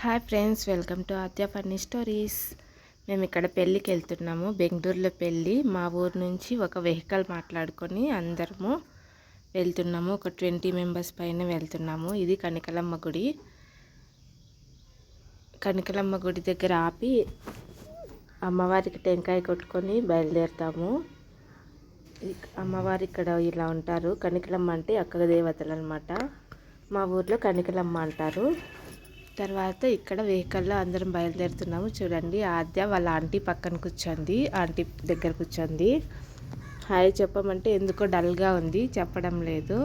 Hi friends welcome to Aadya funny stories. మేము ఇక్కడ పెళ్ళికి వెళ్తున్నాము బెంగళూరులో పెళ్ళి. మా ఊరు నుంచి ఒక వెహికల్ మాట్లాడుకొని అందరము వెళ్తున్నాము ఒక ట్వంటీ మెంబర్స్ పైన వెళ్తున్నాము. ఇది కనికలమ్మ గుడి. కనికలమ్మ గుడి దగ్గర ఆపి అమ్మవారికి టెంకాయ కొట్టుకొని బయలుదేరుతాము. అమ్మవారు ఇక్కడ ఇలా ఉంటారు. కనికలమ్మ అంటే అక్క దేవతలు అనమాట మా ఊర్లో కనికలమ్మ అంటారు. తర్వాత ఇక్కడ వెహికల్లో అందరం బయలుదేరుతున్నాము. చూడండి ఆద్య వాళ్ళ ఆంటీ పక్కన కూర్చోంది. ఆంటీ దగ్గర కూర్చోంది. హాయ్ చెప్పమంటే ఎందుకో డల్గా ఉంది. చెప్పడం లేదు.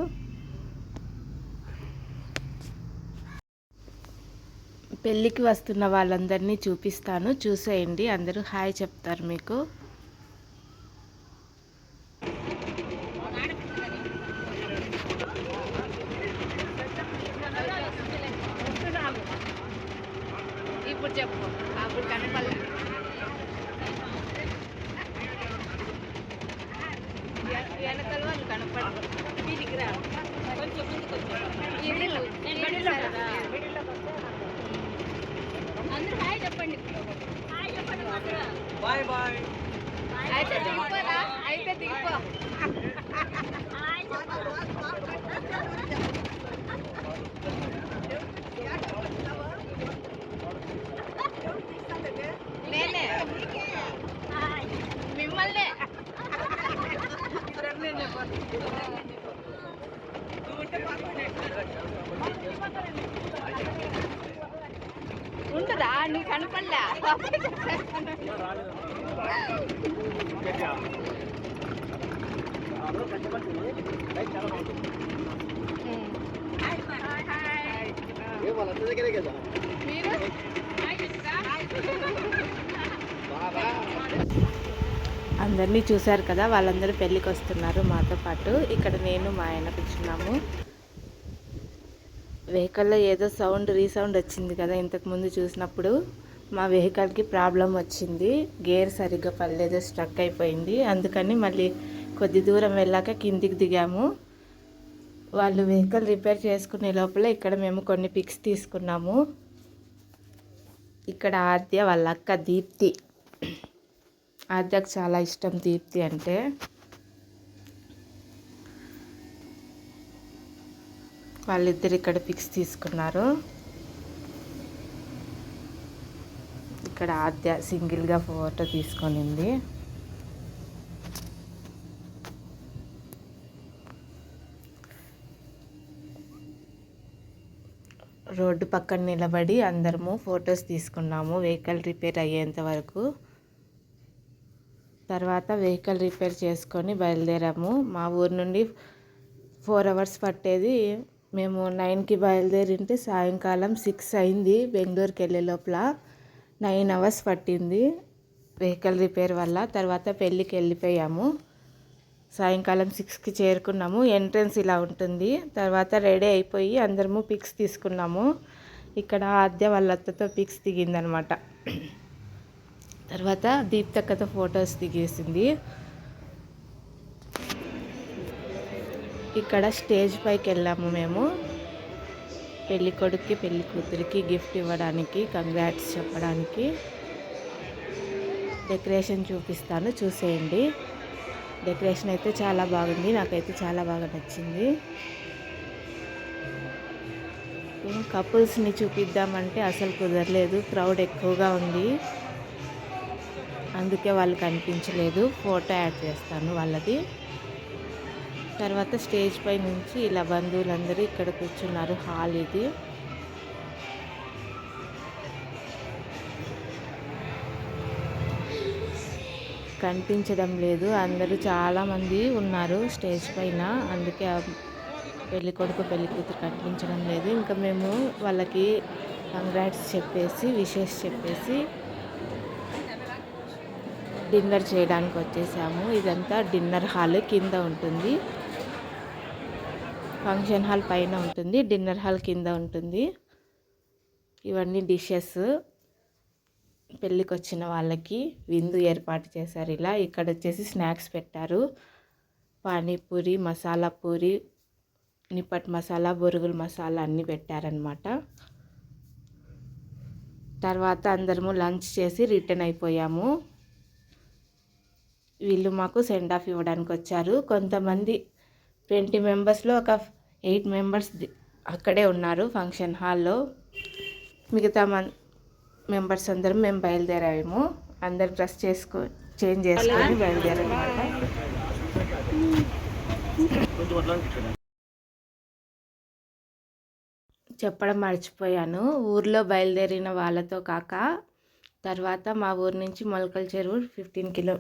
పెళ్ళికి వస్తున్న వాళ్ళందరినీ చూపిస్తాను. చూసేయండి. అందరూ హాయ్ చెప్తారు మీకు. అందరూ హాయ్ చెప్పండి. హాయ్ చెప్పండి బాయ్ బాయ్ అయితే దిగిపోరా అయితే దిగిపో నేనే ఉండదా నీకు కనపడలే. మీరు అందరినీ చూశారు కదా వాళ్ళందరూ పెళ్ళికి వస్తున్నారు మాతో పాటు. ఇక్కడ నేను మా ఆయన కూర్చున్నాము. వెహికల్లో ఏదో సౌండ్ రీసౌండ్ వచ్చింది కదా ఇంతకుముందు చూసినప్పుడు. మా వెహికల్కి ప్రాబ్లం వచ్చింది. గేర్ సరిగ్గా పడలేదు స్ట్రక్ అయిపోయింది. అందుకని మళ్ళీ కొద్ది దూరం వెళ్ళాక కిందికి దిగాము. వాళ్ళు వెహికల్ రిపేర్ చేసుకునే లోపల ఇక్కడ మేము కొన్ని పిక్స్ తీసుకున్నాము. ఇక్కడ ఆద్య వాళ్ళ అక్క దీప్తి. ఆద్యకు చాలా ఇష్టం దీప్తి అంటే. వాళ్ళిద్దరు ఇక్కడ పిక్స్ తీసుకున్నారు. ఇక్కడ ఆద్య సింగిల్గా ఫోటో తీసుకొనింది. రోడ్డు పక్కన నిలబడి అందరము ఫొటోస్ తీసుకున్నాము. వెహికల్ రిపేర్ అయ్యేంత వరకు. తర్వాత వెహికల్ రిపేర్ చేసుకొని బయలుదేరాము. మా ఊరు నుండి ఫోర్ అవర్స్ పట్టేది మేము నైన్కి బయలుదేరింటే సాయంకాలం సిక్స్ అయింది బెంగళూరుకి వెళ్ళే లోపల. నైన్ అవర్స్ పట్టింది వెహికల్ రిపేర్ వల్ల. తర్వాత పెళ్ళికి వెళ్ళిపోయాము. సాయంకాలం సిక్స్కి చేరుకున్నాము. ఎంట్రన్స్ ఇలా ఉంటుంది. తర్వాత రెడీ అయిపోయి అందరము పిక్స్ తీసుకున్నాము. ఇక్కడ ఆద్య వాళ్ళ అత్తతో పిక్స్ దిగిందనమాట. తర్వాత దీప్తక్కతో ఫొటోస్ దిగేసింది. ఇక్కడ స్టేజ్ పైకి వెళ్ళాము మేము. పెళ్ళి కొడుక్కి పెళ్ళి కూతురికి గిఫ్ట్ ఇవ్వడానికి కంగ్రాట్స్ చెప్పడానికి. డెకరేషన్ చూపిస్తాను చూసేయండి. డెకరేషన్ అయితే చాలా బాగుంది నాకైతే చాలా బాగా నచ్చింది. కపుల్స్ని చూపిద్దామంటే అసలు కుదరలేదు క్రౌడ్ ఎక్కువగా ఉంది. అందుకే వాళ్ళు కనిపించలేదు ఫోటో యాడ్ చేస్తాను వాళ్ళది. తర్వాత స్టేజ్ పై నుంచి ఇలా బంధువులందరూ ఇక్కడ కూర్చున్నారు. హాల్ ఇది. కనిపించడం లేదు. అందరూ చాలామంది ఉన్నారు స్టేజ్ పైన. అందుకే పెళ్ళి కొడుకు పెళ్ళి కూతురు కనిపించడం లేదు. ఇంకా మేము వాళ్ళకి కంగ్రాట్స్ చెప్పేసి విషెస్ చెప్పేసి డిన్నర్ చేయడానికి వచ్చేసాము. ఇదంతా డిన్నర్ హాల్ కింద ఉంటుంది. ఫంక్షన్ హాల్ పైన ఉంటుంది డిన్నర్ హాల్ కింద ఉంటుంది. ఇవన్నీ డిషెస్. పెళ్ళికి వచ్చిన వాళ్ళకి విందు ఏర్పాటు చేశారు ఇలా. ఇక్కడ వచ్చేసి స్నాక్స్ పెట్టారు. పానీపూరి మసాలా పూరి నిప్పట్ మసాలా బొరుగుల మసాలా అన్నీ పెట్టారనమాట తర్వాత అందరము లంచ్ చేసి రిటర్న్ అయిపోయాము. వీళ్ళు మాకు సెండ్ ఆఫ్ ఇవ్వడానికి వచ్చారు కొంతమంది ట్వంటీ మెంబర్స్లో ఒక ఎయిట్ మెంబర్స్ అక్కడే ఉన్నారు ఫంక్షన్ హాల్లో. మిగతా మన్ మెంబర్స్ అందరం మేము బయలుదేరాము. అందరు డ్రెస్ చేసుకో చేంజ్ చేసుకొని బయలుదేరాము చెప్పడం మర్చిపోయాను. ఊర్లో బయలుదేరిన వాళ్ళతో కాక తర్వాత మా ఊరు నుంచి మొలకల చెరువు ఫిఫ్టీన్ కిలో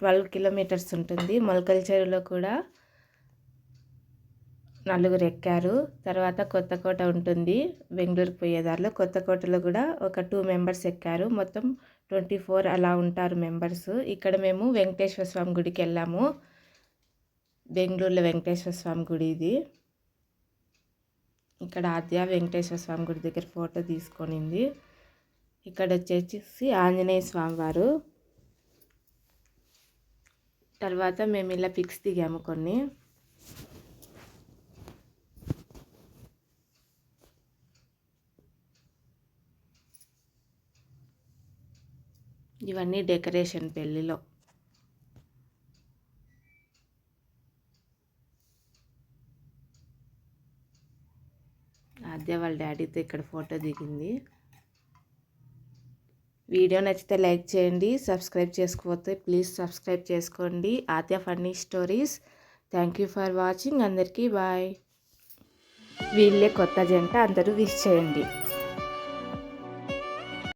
ట్వెల్వ్ కిలోమీటర్స్ ఉంటుంది. మొలకల చెరువులో కూడా నలుగురు ఎక్కారు తర్వాత కొత్తకోట ఉంటుంది. బెంగళూరుకు పోయేదారిలో కొత్తకోటలో కూడా ఒక టూ మెంబర్స్ ఎక్కారు. మొత్తం ట్వంటీ ఫోర్ అలా ఉంటారు మెంబర్స్. ఇక్కడ మేము వెంకటేశ్వర స్వామి గుడికి వెళ్ళాము. బెంగళూరులో వెంకటేశ్వర స్వామి గుడి ఇది. ఇక్కడ ఆద్య వెంకటేశ్వర స్వామి గుడి దగ్గర ఫోటో తీసుకొనింది. ఇక్కడ వచ్చేసి ఆంజనేయ స్వామి వారు. తర్వాత మేము ఇలా పిక్స్ దిగాము కొన్ని. ఇవన్నీ డెకరేషన్ పెళ్ళిలో. ఆద్య వాళ్ళ డాడీతో ఇక్కడ ఫోటో దిగింది. వీడియో నచ్చితే లైక్ చేయండి సబ్స్క్రైబ్ చేసుకోకపోతే ప్లీజ్ సబ్స్క్రైబ్ చేసుకోండి. Aadya funny stories. Thank you for watching. అందరికీ బాయ్. వీళ్ళే కొత్త జంట అందరూ విష్ చేయండి.